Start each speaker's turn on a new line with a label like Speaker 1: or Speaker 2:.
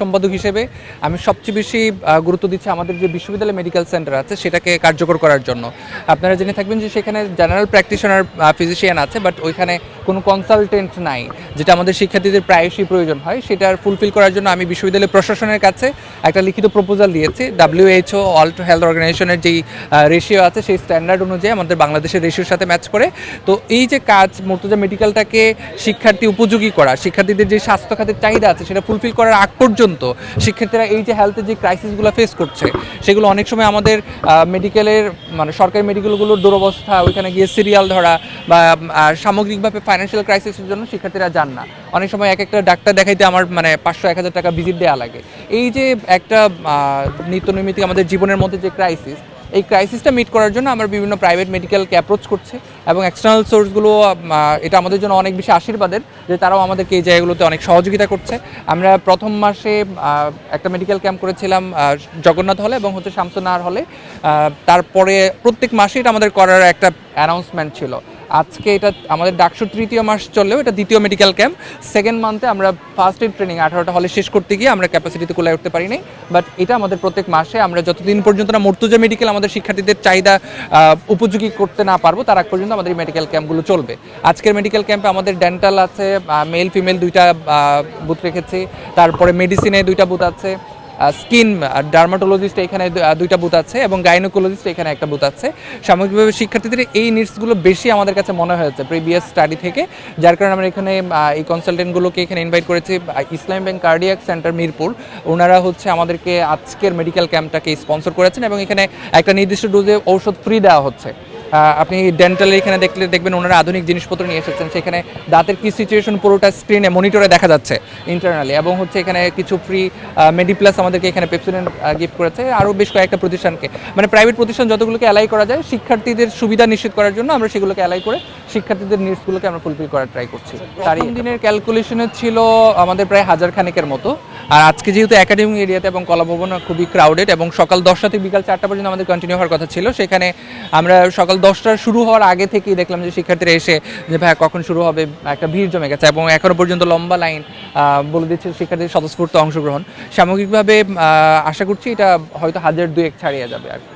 Speaker 1: সম্পাদক হিসেবে আমি সবচেয়ে বেশি গুরুত্ব দিচ্ছি আমাদের যে বিশ্ববিদ্যালয় মেডিকেল সেন্টার আছে, সেটাকে কার্যকর করার জন্য। আপনারা জেনে থাকবেন যে সেখানে জেনারেল প্র্যাকটিশনার ফিজিশিয়ান আছে বাট ওইখানে কোনো কনসালটেন্ট নাই, যেটা আমাদের শিক্ষার্থীদের প্রায়শই প্রয়োজন হয়। সেটার ফুলফিল করার জন্য আমি বিশ্ববিদ্যালয় প্রশাসনের কাছে একটা লিখিত প্রপোজাল দিয়েছি। ডাব্লিউএইচও ওয়ার্ল্ড হেলথ অর্গানাইজেশনের যেই রেশিও আছে, সেই স্ট্যান্ডার্ড অনুযায়ী আমাদের বাংলাদেশের রেশিওর সাথে ম্যাচ করে। তো এই যে কাজ, মর্তুজা মেডিকেলটাকে শিক্ষার্থী উপযোগী করা, শিক্ষার্থীদের যে স্বাস্থ্য খাতের চাহিদা আছে, সেটা ফুলফিল করার আগ পর্যন্ত শিক্ষার্থীরা এই যে হেলথের যে ক্রাইসিসগুলো ফেস করছে, সেগুলো অনেক সময় আমাদের মেডিকেলের মানে সরকারি মেডিকেলগুলোর দুরবস্থা, ওইখানে গিয়ে সিরিয়াল ধরা বা সামগ্রিকভাবে ফাইন্যান্সিয়াল ক্রাইসিসের জন্য শিক্ষার্থীরা যান না। অনেক সময় এক একটা ডাক্তার দেখাইতে আমার মানে পাঁচশো, এক হাজার টাকা ভিজিট দেওয়া লাগে। এই যে একটা নিত্য নৈমিত্তিক আমাদের জীবনের মধ্যে যে ক্রাইসিস এই ক্রাইসিসটা মিট করার জন্য আমরা বিভিন্ন প্রাইভেট মেডিকেলকে অ্যাপ্রোচ করছে এবং এক্সটার্নাল সোর্সগুলো এটা আমাদের জন্য অনেক বেশি আশীর্বাদের যে তারাও আমাদেরকে এই জায়গাগুলোতে অনেক সহযোগিতা করছে। আমরা প্রথম মাসে একটা মেডিকেল ক্যাম্প করেছিলাম জগন্নাথ হলে এবং হচ্ছে শামসুনার হলে। তারপরে প্রত্যেক মাসে এটা আমাদের করার একটা অ্যানাউন্সমেন্ট ছিল। আজকে এটা আমাদের ডাকসু তৃতীয় মাস চললেও এটা দ্বিতীয় মেডিকেল ক্যাম্প সেকেন্ড মান্থে আমরা ফার্স্ট এড ট্রেনিং আঠারোটা হলে শেষ করতে গিয়ে আমরা ক্যাপাসিটিতে কুলায় উঠতে পারিনি। বাট এটা আমাদের প্রত্যেক মাসে আমরা যতদিন পর্যন্ত না মর্তুজা মেডিকেল আমাদের শিক্ষার্থীদের চাহিদা উপযোগী করতে না পারব, তার আগ পর্যন্ত আমাদের এই মেডিকেল ক্যাম্পগুলো চলবে। আজকের মেডিকেল ক্যাম্পে আমাদের ডেন্টাল আছে মেল ফিমেল দুইটা বুথ রেখেছি। তারপরে মেডিসিনে দুইটা বুথ আছে। স্কিন ডার্মাটোলজিস্ট এখানে দুইটা বুথ আছে এবং গাইনোকোলজিস্ট এখানে একটা বুথ আছে। সামগ্রিকভাবে শিক্ষার্থীদের এই নিডসগুলো বেশি আমাদের কাছে মনে হয়েছে প্রিভিয়াস স্টাডি থেকে, যার কারণে আমরা এখানে এই কনসালটেন্টগুলোকে এখানে ইনভাইট করেছি Islam bank cardiac centre Mirpur. ওনারা হচ্ছে আমাদেরকে আজকের মেডিকেল ক্যাম্পটাকে স্পন্সর করেছেন এবং এখানে একটা নির্দিষ্ট ডোজে ঔষধ ফ্রি দেওয়া হচ্ছে। আপনি ডেন্টাল এখানে দেখলে দেখবেন ওনারা আধুনিক জিনিসপত্র নিয়ে এসেছেন। সেখানে দাঁতের কি সিচুয়েশন পুরোটা স্ক্রিনে মনিটরে দেখা যাচ্ছে ইন্টারনালি এবং হচ্ছে এখানে কিছু ফ্রি মেডিপ্লাস আমাদেরকে এখানে পেপসিডেন্ট গিফট করেছে। আরও বেশ কয়েকটা প্রতিষ্ঠানকে। মানে প্রাইভেট প্রতিষ্ঠান যতগুলোকে অ্যালাই করা যায় শিক্ষার্থীদের সুবিধা নিশ্চিত করার জন্য আমরা সেগুলোকে অ্যালাই করে শিক্ষার্থীদের নিডসগুলোকে আমরা ফুলফিল করার ট্রাই করছি। তারই দিনের ক্যালকুলেশনে ছিল আমাদের প্রায় হাজার খানেকের মতো। আর আজকে যেহেতু একাডেমি এরিয়াতে এবং কলাভবন খুবই ক্রাউডেড এবং সকাল দশটা থেকে বিকাল চারটা পর্যন্ত আমাদের কন্টিনিউ হওয়ার কথা ছিল, সেখানে আমরা সকাল দশটা শুরু হওয়ার আগে থেকেই দেখলাম যে শিক্ষার্থীরা এসে যে, ভাই, কখন শুরু হবে একটা ভিড় জমে গেছে এবং এখনও পর্যন্ত লম্বা লাইন বলে দিচ্ছে শিক্ষার্থীর স্বতঃস্ফূর্ত অংশগ্রহণ সামগ্রিকভাবে আশা করছি এটা হয়তো হাজার দুয়েক ছাড়িয়ে যাবে আর কি।